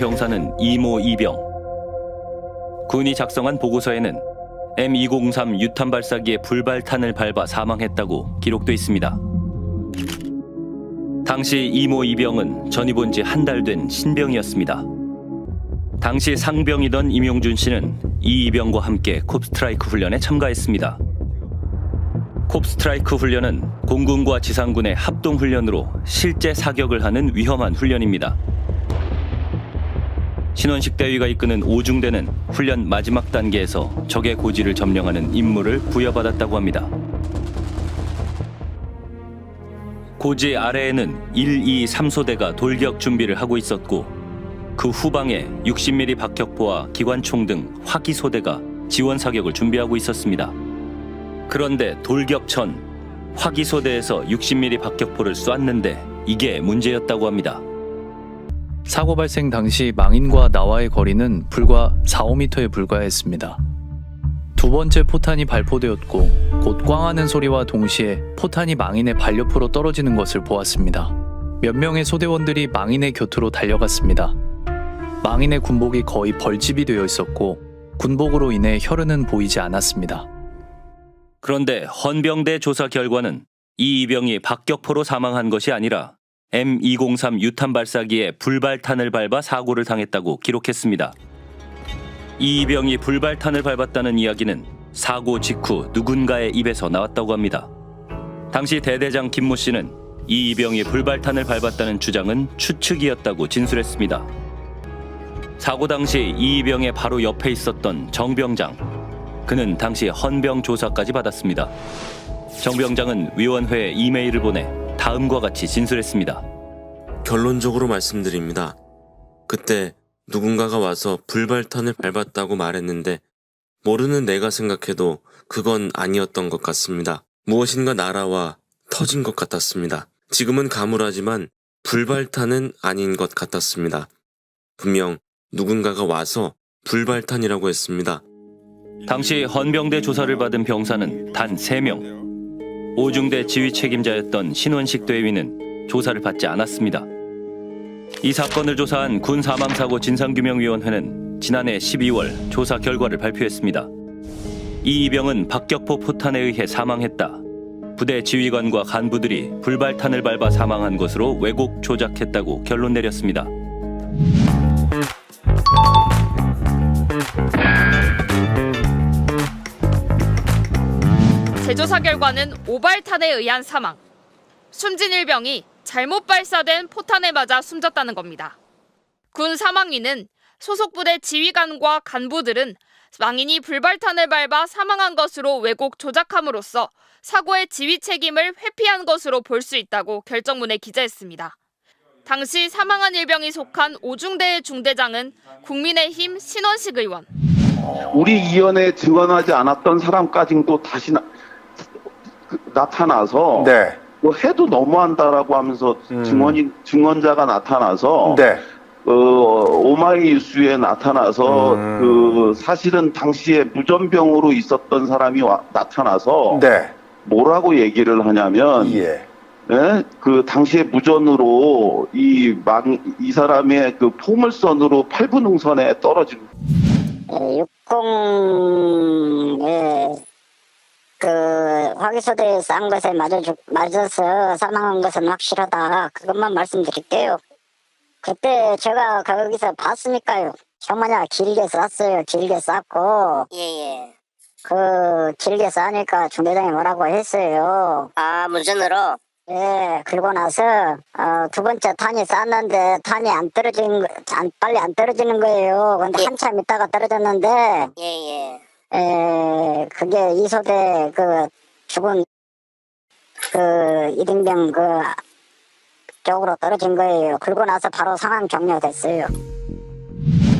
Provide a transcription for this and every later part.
병사는 이모 이병. 군이 작성한 보고서에는 M203 유탄 발사기의 불발탄을 밟아 사망했다고 기록돼 있습니다. 당시 이모 이병은 전입 온 지 한 달 된 신병이었습니다. 당시 상병이던 임용준 씨는 이 이병과 함께 콥스트라이크 훈련에 참가했습니다. 콥스트라이크 훈련은 공군과 지상군의 합동 훈련으로 실제 사격을 하는 위험한 훈련입니다. 신원식 대위가 이끄는 오중대는 훈련 마지막 단계에서 적의 고지를 점령하는 임무를 부여받았다고 합니다. 고지 아래에는 1, 2, 3소대가 돌격 준비를 하고 있었고 그 후방에 60mm 박격포와 기관총 등 화기소대가 지원 사격을 준비하고 있었습니다. 그런데 돌격 전 화기소대에서 60mm 박격포를 쐈는데 이게 문제였다고 합니다. 사고 발생 당시 망인과 나와의 거리는 불과 4, 5m에 불과했습니다. 두 번째 포탄이 발포되었고 곧 꽝하는 소리와 동시에 포탄이 망인의 반려포로 떨어지는 것을 보았습니다. 몇 명의 소대원들이 망인의 곁으로 달려갔습니다. 망인의 군복이 거의 벌집이 되어 있었고 군복으로 인해 혈흔은 보이지 않았습니다. 그런데 헌병대 조사 결과는 이 이병이 박격포로 사망한 것이 아니라 M203 유탄 발사기에 불발탄을 밟아 사고를 당했다고 기록했습니다. 이 이병이 불발탄을 밟았다는 이야기는 사고 직후 누군가의 입에서 나왔다고 합니다. 당시 대대장 김모 씨는 이 이병이 불발탄을 밟았다는 주장은 추측이었다고 진술했습니다. 사고 당시 이 이병의 바로 옆에 있었던 정병장. 그는 당시 헌병 조사까지 받았습니다. 정병장은 위원회에 이메일을 보내 다음과 같이 진술했습니다. 결론적으로 말씀드립니다. 그때 누군가가 와서 불발탄을 밟았다고 말했는데 모르는 내가 생각해도 그건 아니었던 것 같습니다. 무엇인가 날아와 터진 것 같았습니다. 지금은 가물하지만 불발탄은 아닌 것 같았습니다. 분명 누군가가 와서 불발탄이라고 했습니다. 당시 헌병대 조사를 받은 병사는 단 3명. 오중대 지휘 책임자였던 신원식 대위는 조사를 받지 않았습니다. 이 사건을 조사한 군 사망사고 진상규명위원회는 지난해 12월 조사 결과를 발표했습니다. 이 이병은 박격포 포탄에 의해 사망했다. 부대 지휘관과 간부들이 불발탄을 밟아 사망한 것으로 왜곡 조작했다고 결론 내렸습니다. 재조사 결과는 오발탄에 의한 사망. 숨진 일병이 잘못 발사된 포탄에 맞아 숨졌다는 겁니다. 군 사망위는 소속 부대 지휘관과 간부들은 망인이 불발탄을 밟아 사망한 것으로 왜곡 조작함으로써 사고의 지휘 책임을 회피한 것으로 볼 수 있다고 결정문에 기재했습니다. 당시 사망한 일병이 속한 오중대의 중대장은 국민의힘 신원식 의원. 우리 위원회에 증언하지 않았던 사람까지도 다시 나, 타나서 네. 뭐 해도 너무한다라고 하면서 음. 증언이 증언자가 나타나서 네. 어, 오마이뉴스에 나타나서 음. 그 사실은 당시에 무전병으로 있었던 사람이 와- 나타나서 네. 뭐라고 얘기를 하냐면 예. 예? 그 당시에 무전으로 이 망 이 사람의 그 포물선으로 8분 흥선에 떨어진 60에 그 화기소대에 싼 것에 맞아 죽, 맞아서 사망한 것은 확실하다. 그것만 말씀드릴게요. 그때 제가 거기서 봤으니까요. 정말야 길게 쐈어요. 길게 쐈고 예예. 그 길게 싸니까 중대장이 뭐라고 했어요. 아 무전으로. 예, 그러고 나서 어, 두 번째 탄이 쌌는데 탄이 안 떨어진 거- 안, 빨리 안 떨어지는 거예요. 근데 예. 한참 있다가 떨어졌는데 예예. 에, 그게 이소대 그 죽은 그 1인병 그 쪽으로 떨어진 거예요. 그러고 나서 바로 상황 종료됐어요.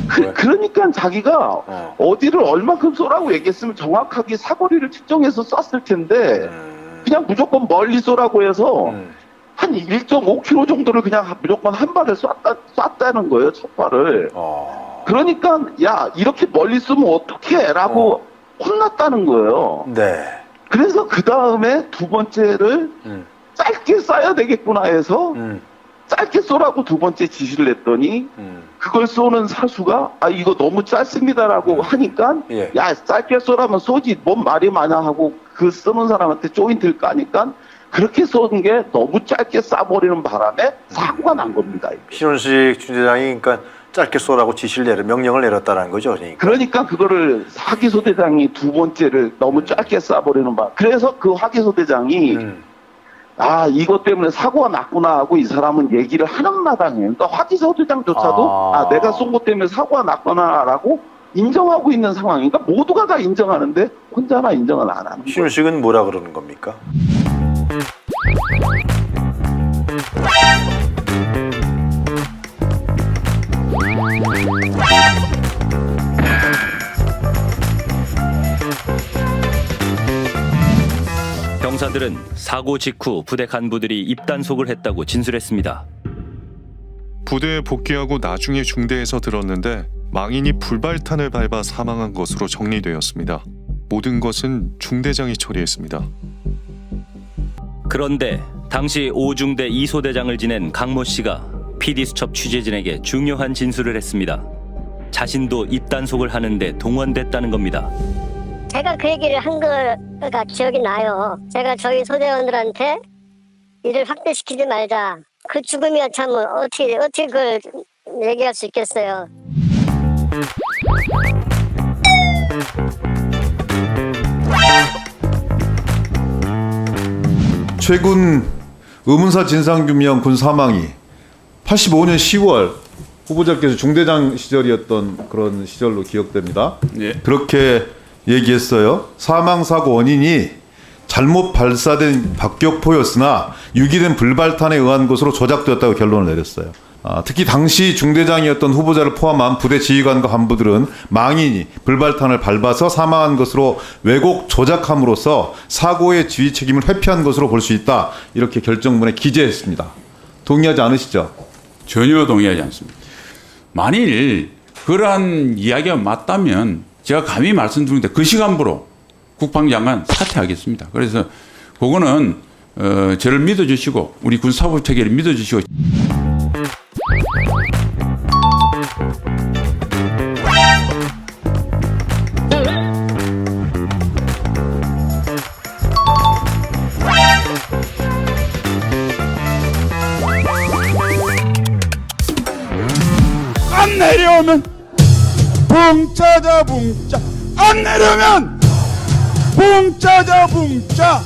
그, 그러니까 자기가 어. 어디를 얼마큼 쏘라고 얘기했으면 정확하게 사거리를 측정해서 쐈을 텐데 음. 그냥 무조건 멀리 쏘라고 해서 음. 한 1.5km 정도를 그냥 무조건 한 발을 쐈다, 쐈다는 거예요, 첫 발을. 어. 그러니까 야 이렇게 멀리 쏘면 어떡해 라고 혼났다는 거예요. 네. 그래서 그 다음에 두 번째를 음. 짧게 쏴야 되겠구나 해서 음. 짧게 쏘라고 두 번째 지시를 했더니 음. 그걸 쏘는 사수가 아 이거 너무 짧습니다라고 하니까 예. 야 짧게 쏘라면 쏘지 뭔 말이 많아 하고 그 쓰는 사람한테 조인트를 까니까 그렇게 쏘는 게 너무 짧게 쏴버리는 바람에 사고가 난 겁니다. 이게. 신원식 중대장이 그러니까 짧게 쏘라고 지시를 내려 명령을 내렸다는 거죠. 그러니까. 그러니까 그거를 화기소 대장이 두 번째를 너무 짧게 쏴버리는 바 그래서 그 화기소 대장이 음. 아 이것 때문에 사고가 났구나 하고 이 사람은 얘기를 하는 마당에 그러니까 화기소 대장조차도 아. 아, 내가 쏜 것 때문에 사고가 났구나라고 인정하고 있는 상황이니까 모두가 다 인정하는데 혼자만 인정을 안 하는 거예요. 신원식은 뭐라 그러는 겁니까? 사고 직후 부대 간부들이 입단속을 했다고 진술했습니다. 부대에 복귀하고 나중에 중대에서 들었는데 망인이 불발탄을 밟아 사망한 것으로 정리되었습니다. 모든 것은 중대장이 처리했습니다. 그런데 당시 5중대 2소대장을 지낸 강모 씨가 PD수첩 취재진에게 중요한 진술을 했습니다. 자신도 입단속을 하는데 동원됐다는 겁니다. 제가 그 얘기를 한 거가 기억이 나요. 제가 저희 소대원들한테 일을 확대시키지 말자. 그 죽음이야 참 어떻게 어떻게 그걸 얘기할 수 있겠어요. 최근 의문사 진상규명 군 사망이 85년 10월 후보자께서 중대장 시절이었던 그런 시절로 기억됩니다. 그렇게 얘기했어요. 사망 사고 원인이 잘못 발사된 박격포였으나 유기된 불발탄에 의한 것으로 조작되었다고 결론을 내렸어요. 아, 특히 당시 중대장이었던 후보자를 포함한 부대 지휘관과 간부들은 망인이 불발탄을 밟아서 사망한 것으로 왜곡 조작함으로써 사고의 지휘 책임을 회피한 것으로 볼 수 있다. 이렇게 결정문에 기재했습니다. 동의하지 않으시죠? 전혀 동의하지 않습니다. 만일 그러한 이야기가 맞다면 제가 감히 말씀드리는데 그 시간부로 국방장관 사퇴하겠습니다. 그래서 그거는 어, 저를 믿어주시고 우리 군사부 체계를 믿어주시고 안 내려오면 붕짜자 붕짜 안 내려오면 붕짜자 붕짜